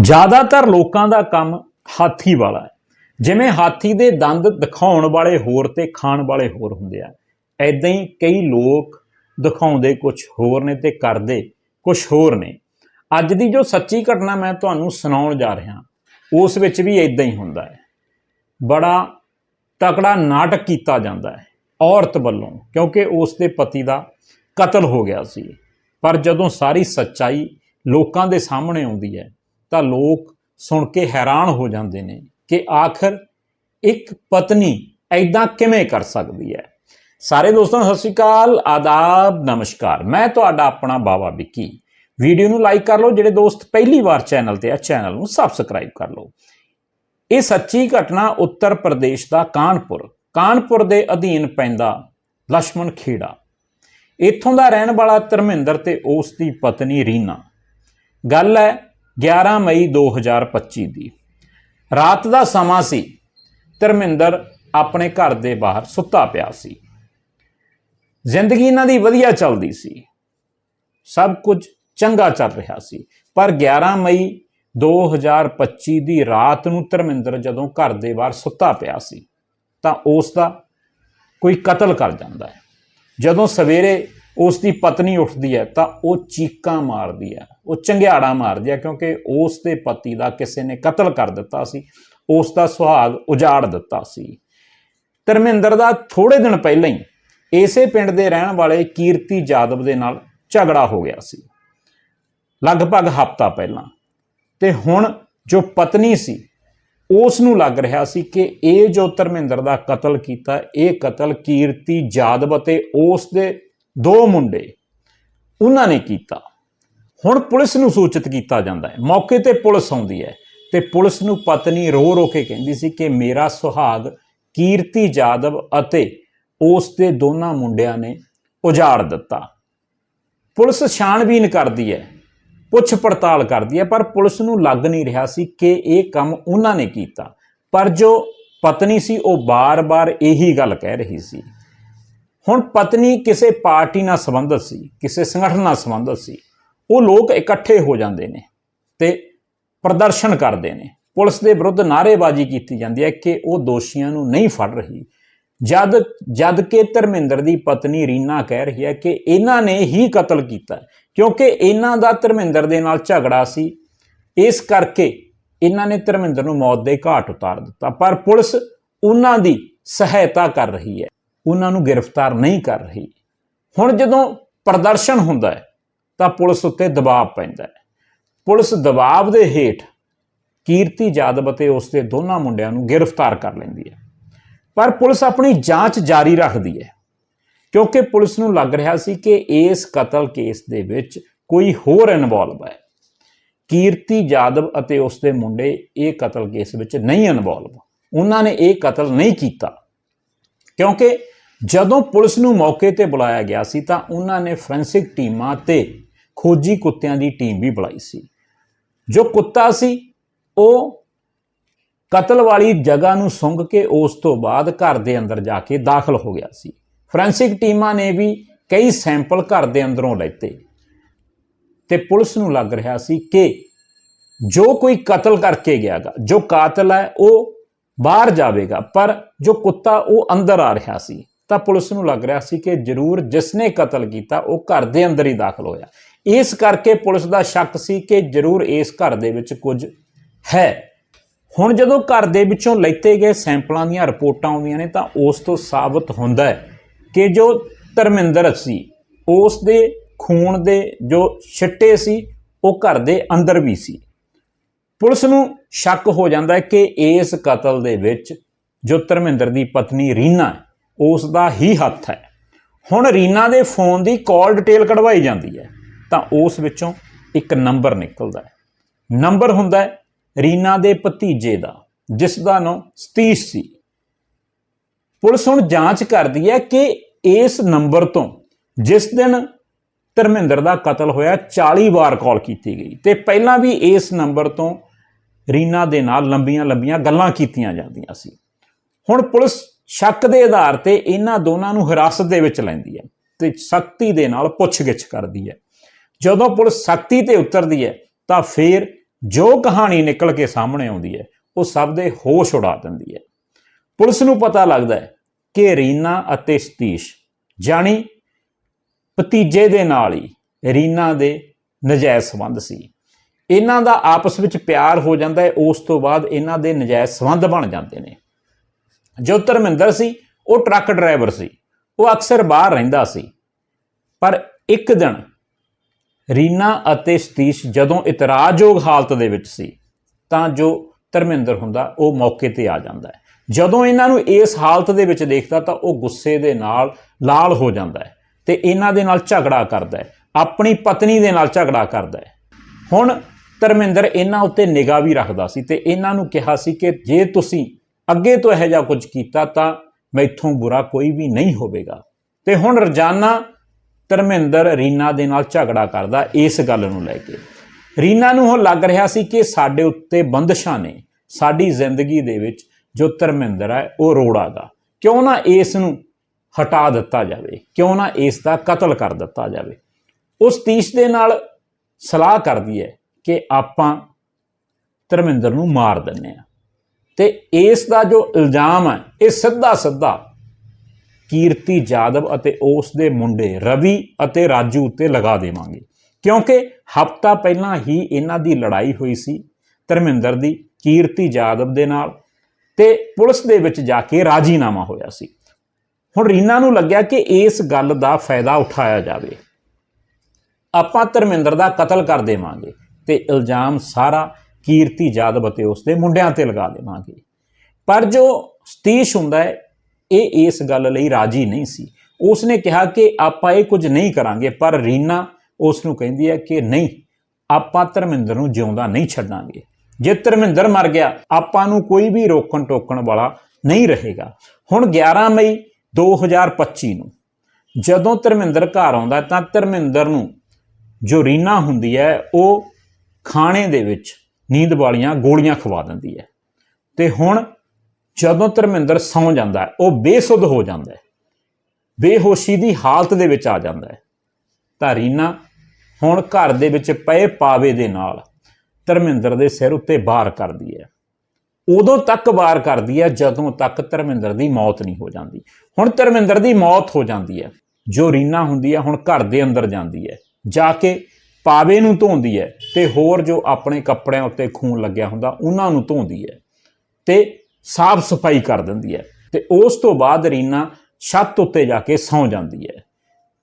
ਜ਼ਿਆਦਾਤਰ ਲੋਕਾਂ ਦਾ ਕੰਮ ਹਾਥੀ ਵਾਲਾ ਹੈ। ਜਿਵੇਂ ਹਾਥੀ ਦੇ ਦੰਦ ਦਿਖਾਉਣ ਵਾਲੇ ਹੋਰ ਤੇ ਖਾਣ ਵਾਲੇ ਹੋਰ ਹੁੰਦੇ ਆ। ਐਦਾਂ ਹੀ ਕਈ ਲੋਕ ਦਿਖਾਉਂਦੇ ਕੁਝ ਹੋਰ ਨੇ ਤੇ ਕਰਦੇ ਕੁਝ ਹੋਰ ਨੇ। ਅੱਜ ਦੀ ਜੋ ਸੱਚੀ ਘਟਨਾ ਮੈਂ ਤੁਹਾਨੂੰ ਸੁਣਾਉਣ ਜਾ ਰਿਹਾ, ਉਸ ਵਿੱਚ ਵੀ ਐਦਾਂ ਹੀ ਹੁੰਦਾ ਹੈ। ਬੜਾ ਤਕੜਾ ਨਾਟਕ ਕੀਤਾ ਜਾਂਦਾ ਹੈ ਔਰਤ ਵੱਲੋਂ, ਕਿਉਂਕਿ ਉਸ ਦੇ ਪਤੀ ਦਾ ਕਤਲ ਹੋ ਗਿਆ ਸੀ। ਪਰ ਜਦੋਂ ਸਾਰੀ ਸੱਚਾਈ ਲੋਕਾਂ ਦੇ ਸਾਹਮਣੇ ਆਉਂਦੀ ਹੈ ਤਾਂ ਲੋਕ ਸੁਣ ਕੇ ਹੈਰਾਨ ਹੋ ਜਾਂਦੇ ਨੇ ਕਿ ਆਖਰ ਇੱਕ ਪਤਨੀ ਐਦਾਂ ਕਿਵੇਂ ਕਰ ਸਕਦੀ ਹੈ। ਸਾਰੇ ਦੋਸਤਾਂ, ਸਤਿ ਸ਼੍ਰੀ ਅਕਾਲ, ਆਦਾਬ, ਨਮਸਕਾਰ। ਮੈਂ ਤੁਹਾਡਾ ਆਪਣਾ ਬਾਬਾ ਵਿੱਕੀ। ਵੀਡੀਓ ਨੂੰ ਲਾਈਕ ਕਰ ਲਓ, ਜਿਹੜੇ ਦੋਸਤ ਪਹਿਲੀ ਵਾਰ ਚੈਨਲ ਤੇ ਆ, ਚੈਨਲ ਨੂੰ ਸਬਸਕ੍ਰਾਈਬ ਕਰ ਲਓ। ਇਹ ਸੱਚੀ ਘਟਨਾ ਉੱਤਰ ਪ੍ਰਦੇਸ਼ ਦਾ ਕਾਨਪੁਰ। ਕਾਨਪੁਰ ਦੇ ਅਧੀਨ ਪੈਂਦਾ ਲక్ష్మణ ਖੇੜਾ। ਇੱਥੋਂ ਦਾ ਰਹਿਣ ਵਾਲਾ ਧਰਮਿੰਦਰ ਤੇ ਉਸ ਦੀ ਪਤਨੀ ਰੀਨਾ। ਗੱਲ ਹੈ 11 ਮਈ 2025 ਦੀ। ਰਾਤ ਦਾ ਸਮਾਂ ਸੀ, ਧਰਮਿੰਦਰ ਆਪਣੇ ਘਰ ਦੇ ਬਾਹਰ ਸੁੱਤਾ ਪਿਆ ਸੀ। ਜ਼ਿੰਦਗੀ ਇਹਨਾਂ ਦੀ ਵਧੀਆ ਚੱਲਦੀ ਸੀ। ਸਭ ਕੁਝ ਚੰਗਾ ਚੱਲ ਰਿਹਾ ਸੀ। ਪਰ 11 ਮਈ 2025 ਦੀ ਰਾਤ ਨੂੰ ਧਰਮਿੰਦਰ ਜਦੋਂ ਘਰ ਦੇ ਬਾਹਰ ਸੁੱਤਾ ਪਿਆ ਸੀ, ਤਾਂ ਉਸ ਦਾ ਕੋਈ ਕਤਲ ਕਰ ਜਾਂਦਾ ਹੈ। ਜਦੋਂ ਸਵੇਰੇ ਉਸ ਦੀ ਪਤਨੀ ਉੱਠਦੀ ਹੈ ਤਾਂ ਉਹ ਚੀਕਾਂ ਮਾਰਦੀ ਹੈ। ਉਹ ਚੰਗਿਆੜਾ ਮਾਰਦੀ ਹੈ ਕਿਉਂਕਿ ਉਸ ਦੇ ਪਤੀ ਦਾ ਕਿਸੇ ਨੇ ਕਤਲ ਕਰ ਦਿੱਤਾ ਸੀ। ਉਸ ਦਾ ਸੁਹਾਗ ਉਜਾੜ ਦਿੱਤਾ ਸੀ। ਧਰਮਿੰਦਰ ਦਾ ਥੋੜੇ ਦਿਨ ਪਹਿਲਾਂ ਹੀ ਇਸੇ ਪਿੰਡ ਦੇ ਰਹਿਣ ਵਾਲੇ ਕੀਰਤੀ ਜਾਦਵ ਦੇ ਨਾਲ ਝਗੜਾ ਹੋ ਗਿਆ ਸੀ। ਲਗਭਗ ਹਫ਼ਤਾ ਪਹਿਲਾਂ। ਤੇ ਹੁਣ ਜੋ ਪਤਨੀ ਸੀ, ਉਸ ਨੂੰ ਲੱਗ ਰਿਹਾ ਸੀ ਕਿ ਇਹ ਜੋ ਧਰਮਿੰਦਰ ਦਾ ਕਤਲ ਕੀਤਾ, ਇਹ ਕਤਲ ਕੀਰਤੀ ਜਾਦਵ ਅਤੇ ਉਸ ਦੇ ਦੋ ਮੁੰਡੇ, ਉਹਨਾਂ ਨੇ ਕੀਤਾ। ਹੁਣ ਪੁਲਿਸ ਨੂੰ ਸੂਚਿਤ ਕੀਤਾ ਜਾਂਦਾ ਹੈ। ਮੌਕੇ ਤੇ ਪੁਲਿਸ ਆਉਂਦੀ ਹੈ ਤੇ ਪੁਲਿਸ ਨੂੰ ਪਤਨੀ ਰੋ ਰੋ ਕੇ ਕਹਿੰਦੀ ਸੀ ਕਿ ਮੇਰਾ ਸੁਹਾਗ ਕੀਰਤੀ ਜਾਦਵ ਅਤੇ ਉਸ ਦੇ ਦੋਨਾਂ ਮੁੰਡਿਆਂ ਨੇ ਉਜਾੜ ਦਿੱਤਾ। ਪੁਲਿਸ ਛਾਣਬੀਨ ਕਰਦੀ ਹੈ, ਪੁੱਛ ਪੜਤਾਲ ਕਰਦੀ ਹੈ, ਪਰ ਪੁਲਿਸ ਨੂੰ ਲੱਗ ਨਹੀਂ ਰਿਹਾ ਸੀ ਕਿ ਇਹ ਕੰਮ ਉਹਨਾਂ ਨੇ ਕੀਤਾ। ਪਰ ਜੋ ਪਤਨੀ ਸੀ, ਉਹ ਬਾਰ-ਬਾਰ ਇਹੀ ਗੱਲ ਕਹਿ ਰਹੀ ਸੀ। ਹੁਣ ਪਤਨੀ ਕਿਸੇ ਪਾਰਟੀ ਨਾਲ ਸੰਬੰਧਿਤ ਸੀ, ਕਿਸੇ ਸੰਗਠਨ ਨਾਲ ਸੰਬੰਧਿਤ ਸੀ, ਉਹ ਲੋਕ ਇਕੱਠੇ ਹੋ ਜਾਂਦੇ ਨੇ ਤੇ ਪ੍ਰਦਰਸ਼ਨ ਕਰਦੇ ਨੇ। ਪੁਲਿਸ ਦੇ ਵਿਰੁੱਧ ਨਾਅਰੇਬਾਜ਼ੀ ਕੀਤੀ ਜਾਂਦੀ ਹੈ ਕਿ ਉਹ ਦੋਸ਼ੀਆਂ ਨੂੰ ਨਹੀਂ ਫੜ ਰਹੀ। ਜਦ ਜਦ ਕਿ ਧਰਮਿੰਦਰ ਦੀ ਪਤਨੀ ਰੀਨਾ ਕਹਿ ਰਹੀ ਹੈ ਕਿ ਇਹਨਾਂ ਨੇ ਹੀ ਕਤਲ ਕੀਤਾ ਕਿਉਂਕਿ ਇਹਨਾਂ ਦਾ ਧਰਮਿੰਦਰ ਦੇ ਨਾਲ ਝਗੜਾ ਸੀ। ਇਸ ਕਰਕੇ ਇਹਨਾਂ ਨੇ ਧਰਮਿੰਦਰ ਨੂੰ ਮੌਤ ਦੇ ਘਾਟ ਉਤਾਰ ਦਿੱਤਾ। ਪਰ ਪੁਲਿਸ ਉਹਨਾਂ ਦੀ ਸਹਾਇਤਾ ਕਰ ਰਹੀ ਹੈ। ਉਹਨਾਂ ਨੂੰ ਗ੍ਰਿਫਤਾਰ ਨਹੀਂ ਕਰ ਰਹੀ। ਹੁਣ ਜਦੋਂ ਪ੍ਰਦਰਸ਼ਨ ਹੁੰਦਾ ਹੈ, ਤਾਂ ਪੁਲਿਸ ਉੱਤੇ ਦਬਾਅ ਪੈਂਦਾ ਹੈ। ਪੁਲਿਸ ਦਬਾਅ ਦੇ ਹੇਠ ਕੀਰਤੀ ਜਾਦਵ ਅਤੇ ਉਸ ਦੇ ਦੋਨਾਂ ਮੁੰਡਿਆਂ ਨੂੰ ਗ੍ਰਿਫਤਾਰ ਕਰ ਲੈਂਦੀ ਹੈ। ਪਰ ਪੁਲਿਸ ਆਪਣੀ ਜਾਂਚ ਜਾਰੀ ਰੱਖਦੀ ਹੈ, ਕਿਉਂਕਿ ਪੁਲਿਸ ਨੂੰ ਲੱਗ ਰਿਹਾ ਸੀ ਕਿ ਇਸ ਕਤਲ ਕੇਸ ਦੇ ਵਿੱਚ ਕੋਈ ਹੋਰ ਇਨਵੋਲਵ ਹੈ। ਕੀਰਤੀ ਜਾਦਵ ਅਤੇ ਉਸ ਦੇ ਮੁੰਡੇ ਇਹ ਕਤਲ ਕੇਸ ਵਿੱਚ ਨਹੀਂ ਇਨਵੋਲਵ ਉਹਨਾਂ ਨੇ ਇਹ ਕਤਲ ਨਹੀਂ ਕੀਤਾ। ਕਿਉਂਕਿ ਜਦੋਂ ਪੁਲਿਸ ਨੂੰ ਮੌਕੇ ਤੇ ਬੁਲਾਇਆ ਗਿਆ ਸੀ ਤਾਂ ਉਹਨਾਂ ਨੇ ਫੋਰੈਂਸਿਕ ਟੀਮਾਂ ਤੇ ਖੋਜੀ ਕੁੱਤਿਆਂ ਦੀ ਟੀਮ ਵੀ ਬੁਲਾਈ ਸੀ। ਜੋ ਕੁੱਤਾ ਸੀ, ਉਹ ਕਤਲ ਵਾਲੀ ਜਗ੍ਹਾ ਨੂੰ ਸੁੰਘ ਕੇ ਉਸ ਤੋਂ ਬਾਅਦ ਘਰ ਦੇ ਅੰਦਰ ਜਾ ਕੇ ਦਾਖਲ ਹੋ ਗਿਆ ਸੀ। ਫੋਰੈਂਸਿਕ ਟੀਮਾਂ ਨੇ ਵੀ ਕਈ ਸੈਂਪਲ ਘਰ ਦੇ ਅੰਦਰੋਂ ਲੈਤੇ ਤੇ ਪੁਲਿਸ ਨੂੰ ਲੱਗ ਰਿਹਾ ਸੀ ਕਿ ਜੋ ਕੋਈ ਕਤਲ ਕਰਕੇ ਗਿਆਗਾ, ਜੋ ਕਾਤਲ ਹੈ, ਉਹ ਬਾਹਰ ਜਾਵੇਗਾ, ਪਰ ਜੋ ਕੁੱਤਾ ਉਹ ਅੰਦਰ ਆ ਰਿਹਾ ਸੀ, ਤਾਂ ਪੁਲਿਸ ਨੂੰ ਲੱਗ ਰਿਹਾ ਸੀ ਕਿ ਜ਼ਰੂਰ ਜਿਸ ਨੇ ਕਤਲ ਕੀਤਾ, ਉਹ ਘਰ ਦੇ ਅੰਦਰ ਹੀ ਦਾਖਲ ਹੋਇਆ। ਇਸ ਕਰਕੇ ਪੁਲਿਸ ਦਾ ਸ਼ੱਕ ਸੀ ਕਿ ਜ਼ਰੂਰ ਇਸ ਘਰ ਦੇ ਵਿੱਚ ਕੁਝ ਹੈ। ਹੁਣ ਜਦੋਂ ਘਰ ਦੇ ਵਿੱਚੋਂ ਲੈਤੇ ਗਏ ਸੈਂਪਲਾਂ ਦੀਆਂ ਰਿਪੋਰਟਾਂ ਆਉਂਦੀਆਂ ਨੇ, ਤਾਂ ਉਸ ਤੋਂ ਸਾਬਤ ਹੁੰਦਾ ਹੈ ਕਿ ਜੋ ਧਰਮਿੰਦਰ ਸੀ, ਉਸ ਦੇ ਖੂਨ ਦੇ ਜੋ ਛਿੱਟੇ ਸੀ, ਉਹ ਘਰ ਦੇ ਅੰਦਰ ਵੀ ਸੀ। ਪੁਲਿਸ ਨੂੰ ਸ਼ੱਕ ਹੋ ਜਾਂਦਾ ਹੈ ਕਿ ਇਸ ਕਤਲ ਦੇ ਵਿੱਚ ਜੋ ਧਰਮਿੰਦਰ ਦੀ ਪਤਨੀ ਰੀਨਾ ਉਸ ਦਾ ਹੀ ਹੱਥ ਹੈ। ਹੁਣ ਰੀਨਾ ਦੇ ਫੋਨ ਦੀ ਕਾਲ ਡਿਟੇਲ ਕਢਵਾਈ ਜਾਂਦੀ ਹੈ, ਤਾਂ ਉਸ ਵਿੱਚੋਂ ਇੱਕ ਨੰਬਰ ਨਿਕਲਦਾ ਹੈ। ਨੰਬਰ ਹੁੰਦਾ ਹੈ ਰੀਨਾ ਦੇ ਭਤੀਜੇ ਦਾ, ਜਿਸ ਦਾ ਨਾਮ ਸਤੀਸ਼ ਸੀ। ਪੁਲਿਸ ਹੁਣ ਜਾਂਚ ਕਰਦੀ ਹੈ ਕਿ ਇਸ ਨੰਬਰ ਤੋਂ ਜਿਸ ਦਿਨ ਧਰਮਿੰਦਰ ਦਾ ਕਤਲ ਹੋਇਆ 40 ਵਾਰ ਕਾਲ ਕੀਤੀ ਗਈ। ਤੇ ਪਹਿਲਾਂ ਵੀ ਇਸ ਨੰਬਰ ਤੋਂ ਰੀਨਾ ਦੇ ਨਾਲ ਲੰਬੀਆਂ-ਲੰਬੀਆਂ ਗੱਲਾਂ ਕੀਤੀਆਂ ਜਾਂਦੀਆਂ ਸੀ। ਹੁਣ ਪੁਲਿਸ ਸ਼ੱਕ ਦੇ ਆਧਾਰ ਤੇ ਇਹਨਾਂ ਦੋਨਾਂ ਨੂੰ ਹਿਰਾਸਤ ਦੇ ਵਿੱਚ ਲੈਂਦੀ ਹੈ ਤੇ ਸਖਤੀ ਦੇ ਨਾਲ ਪੁੱਛਗਿੱਛ ਕਰਦੀ ਹੈ। ਜਦੋਂ ਪੁਲਿਸ ਸਖਤੀ ਤੇ ਉਤਰਦੀ ਹੈ, ਤਾਂ ਫਿਰ ਜੋ ਕਹਾਣੀ ਨਿਕਲ ਕੇ ਸਾਹਮਣੇ ਆਉਂਦੀ ਹੈ, ਉਹ ਸਭ ਦੇ ਹੋਸ਼ ਉਡਾ ਦਿੰਦੀ ਹੈ। ਪੁਲਿਸ ਨੂੰ ਪਤਾ ਲੱਗਦਾ ਹੈ ਕਿ ਰੀਨਾ ਅਤੇ ਸਤੀਸ਼, ਜਾਣੀ ਭਤੀਜੇ ਦੇ ਨਾਲ ਹੀ ਰੀਨਾ ਦੇ ਨਜਾਇਜ਼ ਸੰਬੰਧ ਸੀ। ਇਹਨਾਂ ਦਾ ਆਪਸ ਵਿੱਚ ਪਿਆਰ ਹੋ ਜਾਂਦਾ ਹੈ, ਉਸ ਤੋਂ ਬਾਅਦ ਇਹਨਾਂ ਦੇ ਨਜਾਇਜ਼ ਸੰਬੰਧ ਬਣ ਜਾਂਦੇ ਨੇ। ਜੋ ਧਰਮਿੰਦਰ ਸੀ, ਉਹ ਟਰੱਕ ਡਰਾਈਵਰ ਸੀ, ਉਹ ਅਕਸਰ ਬਾਹਰ ਰਹਿੰਦਾ ਸੀ। ਪਰ ਇੱਕ ਦਿਨ ਰੀਨਾ ਅਤੇ ਸਤੀਸ਼ ਜਦੋਂ ਇਤਰਾਜ਼ਯੋਗ ਹਾਲਤ ਦੇ ਵਿੱਚ ਸੀ, ਤਾਂ ਜੋ ਧਰਮਿੰਦਰ ਹੁੰਦਾ, ਉਹ ਮੌਕੇ ਤੇ ਆ ਜਾਂਦਾ ਹੈ। ਜਦੋਂ ਇਹਨਾਂ ਨੂੰ ਇਸ ਹਾਲਤ ਦੇ ਵਿੱਚ ਦੇਖਦਾ, ਤਾਂ ਉਹ ਗੁੱਸੇ ਦੇ ਨਾਲ ਲਾਲ ਹੋ ਜਾਂਦਾ ਹੈ ਤੇ ਇਹਨਾਂ ਦੇ ਨਾਲ ਝਗੜਾ ਕਰਦਾ ਹੈ, ਆਪਣੀ ਪਤਨੀ ਦੇ ਨਾਲ ਝਗੜਾ ਕਰਦਾ ਹੈ। ਹੁਣ ਧਰਮਿੰਦਰ ਇਹਨਾਂ ਉੱਤੇ ਨਿਗਾਹ ਵੀ ਰੱਖਦਾ ਸੀ ਤੇ ਇਹਨਾਂ ਨੂੰ ਕਿਹਾ ਸੀ ਕਿ ਜੇ ਤੁਸੀਂ ਅੱਗੇ ਤੋਂ ਇਹੋ ਜਿਹਾ ਕੁਝ ਕੀਤਾ ਤਾਂ ਮੈਥੋਂ ਬੁਰਾ ਕੋਈ ਵੀ ਨਹੀਂ ਹੋਵੇਗਾ। ਤੇ ਹੁਣ ਰੋਜ਼ਾਨਾ ਧਰਮਿੰਦਰ ਰੀਨਾ ਦੇ ਨਾਲ ਝਗੜਾ ਕਰਦਾ ਇਸ ਗੱਲ ਨੂੰ ਲੈ ਕੇ। ਰੀਨਾ ਨੂੰ ਉਹ ਲੱਗ ਰਿਹਾ ਸੀ ਕਿ ਸਾਡੇ ਉੱਤੇ ਬੰਦਸ਼ਾਂ ਨੇ ਸਾਡੀ ਜ਼ਿੰਦਗੀ ਦੇ ਵਿੱਚ ਜੋ ਧਰਮਿੰਦਰ ਹੈ ਉਹ ਰੋੜਾ ਦਾ। ਕਿਉਂ ਨਾ ਇਸ ਨੂੰ ਹਟਾ ਦਿੱਤਾ ਜਾਵੇ, ਕਿਉਂ ਨਾ ਇਸ ਦਾ ਕਤਲ ਕਰ ਦਿੱਤਾ ਜਾਵੇ। ਉਸ ਤੀਸ਼ ਦੇ ਨਾਲ ਸਲਾਹ ਕਰਦੀ ਹੈ ਕਿ ਆਪਾਂ ਧਰਮਿੰਦਰ ਨੂੰ ਮਾਰ ਦਿੰਨੇ ਆ ਤੇ ਇਸ ਦਾ ਜੋ ਇਲਜ਼ਾਮ ਹੈ, ਇਹ ਸਿੱਧਾ ਸਿੱਧਾ ਕੀਰਤੀ ਜਾਦਵ ਅਤੇ ਉਸ ਦੇ ਮੁੰਡੇ ਰਵੀ ਅਤੇ ਰਾਜੂ ਉੱਤੇ ਲਗਾ ਦੇਵਾਂਗੇ। ਕਿਉਂਕਿ ਹਫਤਾ ਪਹਿਲਾਂ ਹੀ ਇਹਨਾਂ ਦੀ ਲੜਾਈ ਹੋਈ ਸੀ ਧਰਮਿੰਦਰ ਦੀ ਕੀਰਤੀ ਜਾਦਵ ਦੇ ਨਾਲ ਤੇ ਪੁਲਿਸ ਦੇ ਵਿੱਚ ਜਾ ਕੇ ਰਾਜੀਨਾਮਾ ਹੋਇਆ ਸੀ। ਹੁਣ ਰੀਨਾ ਨੂੰ ਲੱਗਿਆ ਕਿ ਇਸ ਗੱਲ ਦਾ ਫਾਇਦਾ ਉਠਾਇਆ ਜਾਵੇ। ਆਪਾਂ ਧਰਮਿੰਦਰ ਦਾ ਕਤਲ ਕਰ ਦੇਵਾਂਗੇ। ਤੇ ਇਲਜ਼ਾਮ ਸਾਰਾ ਕੀਰਤੀ ਜਾਦਵ ਅਤੇ ਉਸ ਦੇ ਮੁੰਡਿਆਂ ਤੇ ਲਗਾ ਦੇਵਾਂਗੇ। ਪਰ ਜੋ ਸਤੀਸ਼ ਹੁੰਦਾ ਹੈ, ਇਹ ਇਸ ਗੱਲ ਲਈ ਰਾਜੀ ਨਹੀਂ ਸੀ। ਉਸ ਨੇ ਕਿਹਾ ਕਿ ਆਪਾਂ ਇਹ ਕੁਝ ਨਹੀਂ ਕਰਾਂਗੇ, ਪਰ ਰੀਨਾ ਉਸ ਨੂੰ ਕਹਿੰਦੀ ਹੈ ਕਿ ਨਹੀਂ, ਆਪਾਂ ਧਰਮਿੰਦਰ ਨੂੰ ਜਿਉਂਦਾ ਨਹੀਂ ਛੱਡਾਂਗੇ। ਜੇ ਧਰਮਿੰਦਰ ਮਰ ਗਿਆ, ਆਪਾਂ ਨੂੰ ਕੋਈ ਵੀ ਰੋਕਣ ਟੋਕਣ ਵਾਲਾ ਨਹੀਂ ਰਹੇਗਾ। ਹੁਣ 11 ਮਈ 2025 ਨੂੰ ਜਦੋਂ ਧਰਮਿੰਦਰ ਘਰ ਆਉਂਦਾ ਤਾਂ ਧਰਮਿੰਦਰ ਨੂੰ ਜੋ ਰੀਨਾ ਹੁੰਦੀ ਹੈ, ਉਹ ਖਾਣੇ ਦੇ ਵਿੱਚ ਨੀਂਦ ਵਾਲੀਆਂ ਗੋਲੀਆਂ ਖਵਾ ਦਿੰਦੀ ਹੈ। ਤੇ ਹੁਣ ਜਦੋਂ ਧਰਮਿੰਦਰ ਸੌਂ ਜਾਂਦਾ ਹੈ, ਉਹ ਬੇਸੁੱਧ ਹੋ ਜਾਂਦਾ ਹੈ। ਬੇਹੋਸ਼ੀ ਦੀ ਹਾਲਤ ਦੇ ਵਿੱਚ ਆ ਜਾਂਦਾ ਹੈ। ਤਾਂ ਰੀਨਾ ਹੁਣ ਘਰ ਦੇ ਵਿੱਚ ਪਏ ਪਾਵੇ ਦੇ ਨਾਲ ਧਰਮਿੰਦਰ ਦੇ ਸਿਰ ਉੱਤੇ ਵਾਰ ਕਰਦੀ ਹੈ। ਉਦੋਂ ਤੱਕ ਵਾਰ ਕਰਦੀ ਹੈ ਜਦੋਂ ਤੱਕ ਧਰਮਿੰਦਰ ਦੀ ਮੌਤ ਨਹੀਂ ਹੋ ਜਾਂਦੀ। ਹੁਣ ਧਰਮਿੰਦਰ ਦੀ ਮੌਤ ਹੋ ਜਾਂਦੀ ਹੈ। ਜੋ ਰੀਨਾ ਹੁੰਦੀ ਹੈ, ਹੁਣ ਘਰ ਦੇ ਅੰਦਰ ਜਾਂਦੀ ਹੈ। ਜਾ ਕੇ ਪਾਵੇ ਨੂੰ ਧੋਂਦੀ ਹੈ ਤੇ ਹੋਰ ਜੋ ਆਪਣੇ ਕੱਪੜਿਆਂ ਉੱਤੇ ਖੂਨ ਲੱਗਿਆ ਹੁੰਦਾ, ਉਹਨਾਂ ਨੂੰ ਧੋਂਦੀ ਹੈ ਤੇ ਸਾਫ਼ ਸਫ਼ਾਈ ਕਰ ਦਿੰਦੀ ਹੈ ਤੇ ਉਸ ਤੋਂ ਬਾਅਦ ਰੀਨਾ ਛੱਤ ਉੱਤੇ ਜਾ ਕੇ ਸੌਂ ਜਾਂਦੀ ਹੈ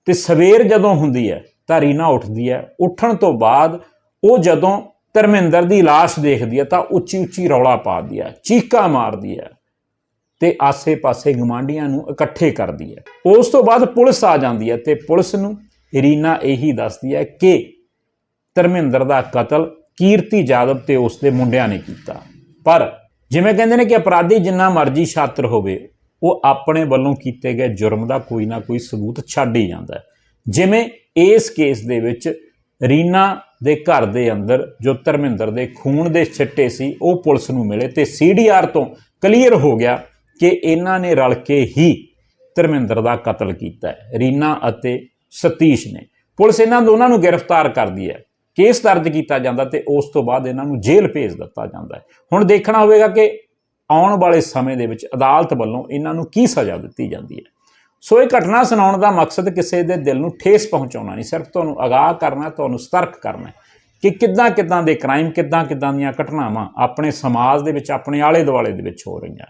ਤੇ ਸਵੇਰ ਜਦੋਂ ਹੁੰਦੀ ਹੈ ਤਾਂ ਰੀਨਾ ਉੱਠਦੀ ਹੈ। ਉੱਠਣ ਤੋਂ ਬਾਅਦ ਉਹ ਜਦੋਂ ਧਰਮਿੰਦਰ ਦੀ ਲਾਸ਼ ਦੇਖਦੀ ਹੈ ਤਾਂ ਉੱਚੀ ਉੱਚੀ ਰੌਲਾ ਪਾਉਂਦੀ ਹੈ, ਚੀਕਾਂ ਮਾਰਦੀ ਹੈ ਤੇ ਆਸੇ-ਪਾਸੇ ਗਮਾਂਡੀਆਂ ਨੂੰ ਇਕੱਠੇ ਕਰਦੀ ਹੈ। ਉਸ ਤੋਂ ਬਾਅਦ ਪੁਲਿਸ ਆ ਜਾਂਦੀ ਹੈ ਤੇ ਪੁਲਿਸ ਨੂੰ ਰੀਨਾ ਇਹੀ ਦੱਸਦੀ ਹੈ ਕਿ ਧਰਮਿੰਦਰ ਦਾ ਕਤਲ ਕੀਰਤੀ ਜਾਦਵ ਤੇ ਉਸ ਦੇ ਮੁੰਡਿਆਂ ਨੇ ਕੀਤਾ। ਪਰ ਜਿਵੇਂ ਕਹਿੰਦੇ ਨੇ ਕਿ ਅਪਰਾਧੀ ਜਿੰਨਾ ਮਰਜ਼ੀ ਛਾਤਰ ਹੋਵੇ, ਉਹ ਆਪਣੇ ਵੱਲੋਂ ਕੀਤੇ ਗਏ ਜੁਰਮ ਦਾ ਕੋਈ ਨਾ ਕੋਈ ਸਬੂਤ ਛੱਡ ਹੀ ਜਾਂਦਾ ਜਿਵੇਂ ਇਸ ਕੇਸ ਦੇ ਵਿੱਚ ਰੀਨਾ ਦੇ ਘਰ ਦੇ ਅੰਦਰ ਜੋ ਧਰਮਿੰਦਰ ਦੇ ਖੂਨ ਦੇ ਛਿੱਟੇ ਸੀ, ਉਹ ਪੁਲਿਸ ਨੂੰ ਮਿਲੇ ਤੇ ਸੀਡੀਆਰ ਤੋਂ ਕਲੀਅਰ ਹੋ ਗਿਆ ਕਿ ਇਹਨਾਂ ਨੇ ਰਲ ਕੇ ਹੀ ਧਰਮਿੰਦਰ ਦਾ ਕਤਲ ਕੀਤਾ ਹੈ। ਰੀਨਾ ਅਤੇ ਸਤੀਸ਼ ਨੇ। ਪੁਲਿਸ ਇਹਨਾਂ ਦੋਨਾਂ ਨੂੰ ਗ੍ਰਿਫਤਾਰ ਕਰਦੀ ਹੈ। ਕੇਸ ਦਰਜ ਕੀਤਾ ਜਾਂਦਾ ਤੇ ਉਸ ਤੋਂ ਬਾਅਦ ਇਹਨਾਂ ਨੂੰ ਜੇਲ੍ਹ ਭੇਜ ਦਿੱਤਾ ਜਾਂਦਾ ਹੈ। ਹੁਣ ਦੇਖਣਾ ਹੋਵੇਗਾ ਕਿ ਆਉਣ ਵਾਲੇ ਸਮੇਂ ਦੇ ਵਿੱਚ ਅਦਾਲਤ ਵੱਲੋਂ ਇਹਨਾਂ ਨੂੰ ਕੀ ਸਜ਼ਾ ਦਿੱਤੀ ਜਾਂਦੀ ਹੈ। ਸੋ ਇਹ ਘਟਨਾ ਸੁਣਾਉਣ ਦਾ ਮਕਸਦ ਕਿਸੇ ਦੇ ਦਿਲ ਨੂੰ ਠੇਸ ਪਹੁੰਚਾਉਣਾ ਨਹੀਂ, ਸਿਰਫ ਤੁਹਾਨੂੰ ਅਗਾਹ ਕਰਨਾ, ਤੁਹਾਨੂੰ ਸਤਰਕ ਕਰਨਾ ਕਿ ਕਿੱਦਾਂ ਕਿੱਦਾਂ ਦੇ ਕ੍ਰਾਈਮ ਕਿੱਦਾਂ ਕਿੱਦਾਂ ਦੀਆਂ ਘਟਨਾਵਾਂ ਆਪਣੇ ਸਮਾਜ ਦੇ ਵਿੱਚ, ਆਪਣੇ ਆਲੇ ਦੁਆਲੇ ਦੇ ਵਿੱਚ ਹੋ ਰਹੀਆਂ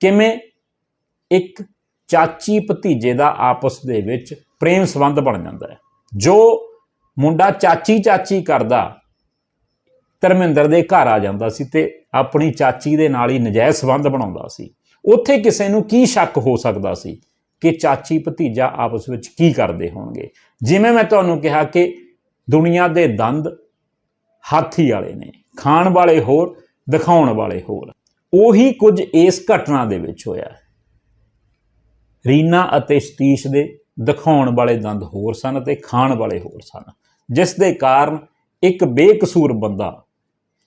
ਕਿਵੇਂ ਇੱਕ ਚਾਚੀ ਭਤੀਜੇ ਦਾ ਆਪਸ ਦੇ ਵਿੱਚ ਪ੍ਰੇਮ ਸੰਬੰਧ ਬਣ ਜਾਂਦਾ ਹੈ, ਜੋ ਮੁੰਡਾ ਚਾਚੀ ਚਾਚੀ ਕਰਦਾ। ਧਰਮਿੰਦਰ ਦੇ ਘਰ ਆ ਜਾਂਦਾ ਸੀ ਤੇ ਆਪਣੀ ਚਾਚੀ ਦੇ ਨਾਲ ਹੀ ਨਜਾਇਜ਼ ਸੰਬੰਧ ਬਣਾਉਂਦਾ ਸੀ। ਉੱਥੇ ਕਿਸੇ ਨੂੰ ਕੀ ਸ਼ੱਕ ਹੋ ਸਕਦਾ ਸੀ ਕਿ ਚਾਚੀ ਭਤੀਜਾ ਆਪਸ ਵਿੱਚ ਕੀ ਕਰਦੇ ਹੋਣਗੇ? ਜਿਵੇਂ ਮੈਂ ਤੁਹਾਨੂੰ ਕਿਹਾ ਕਿ ਦੁਨੀਆ ਦੇ ਦੰਦ ਹਾਥੀ ਵਾਲੇ ਨੇ, ਖਾਣ ਵਾਲੇ ਹੋਰ, ਦਿਖਾਉਣ ਵਾਲੇ ਹੋਰ। ਉਹੀ ਕੁਝ ਇਸ ਘਟਨਾ ਦੇ ਵਿੱਚ ਹੋਇਆ। ਰੀਨਾ ਅਤੇ ਸਤੀਸ਼ ਦੇ ਦਿਖਾਉਣ ਵਾਲੇ ਦੰਦ ਹੋਰ ਸਨ ਅਤੇ ਖਾਣ ਵਾਲੇ ਹੋਰ ਸਨ। ਜਿਸ ਦੇ ਕਾਰਨ ਇੱਕ ਬੇਕਸੂਰ ਬੰਦਾ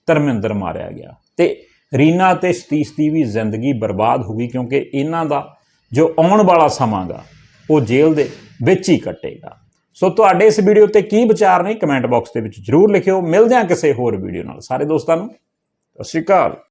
ਧਰਮਿੰਦਰ ਮਾਰਿਆ ਗਿਆ ਤੇ ਰੀਨਾ ਤੇ ਸਤੀਸ਼ ਦੀ ਵੀ ਜ਼ਿੰਦਗੀ ਬਰਬਾਦ ਹੋ ਗਈ ਕਿਉਂਕਿ ਇਹਨਾਂ ਦਾ ਜੋ ਆਉਣ ਵਾਲਾ ਸਮਾਂ ਗਾ, ਉਹ ਜੇਲ੍ਹ ਦੇ ਵਿੱਚ ਹੀ ਕੱਟੇਗਾ। ਸੋ ਤੁਹਾਡੇ ਇਸ ਵੀਡੀਓ ਤੇ ਕੀ ਵਿਚਾਰ ਨੇ, ਕਮੈਂਟ ਬਾਕਸ ਦੇ ਵਿੱਚ ਜਰੂਰ ਲਿਖਿਓ। ਮਿਲਦੇ ਹਾਂ ਕਿਸੇ ਹੋਰ ਵੀਡੀਓ ਨਾਲ। ਸਾਰੇ ਦੋਸਤਾਂ ਨੂੰ, ਸਤਿ ਸ਼੍ਰੀ ਅਕਾਲ।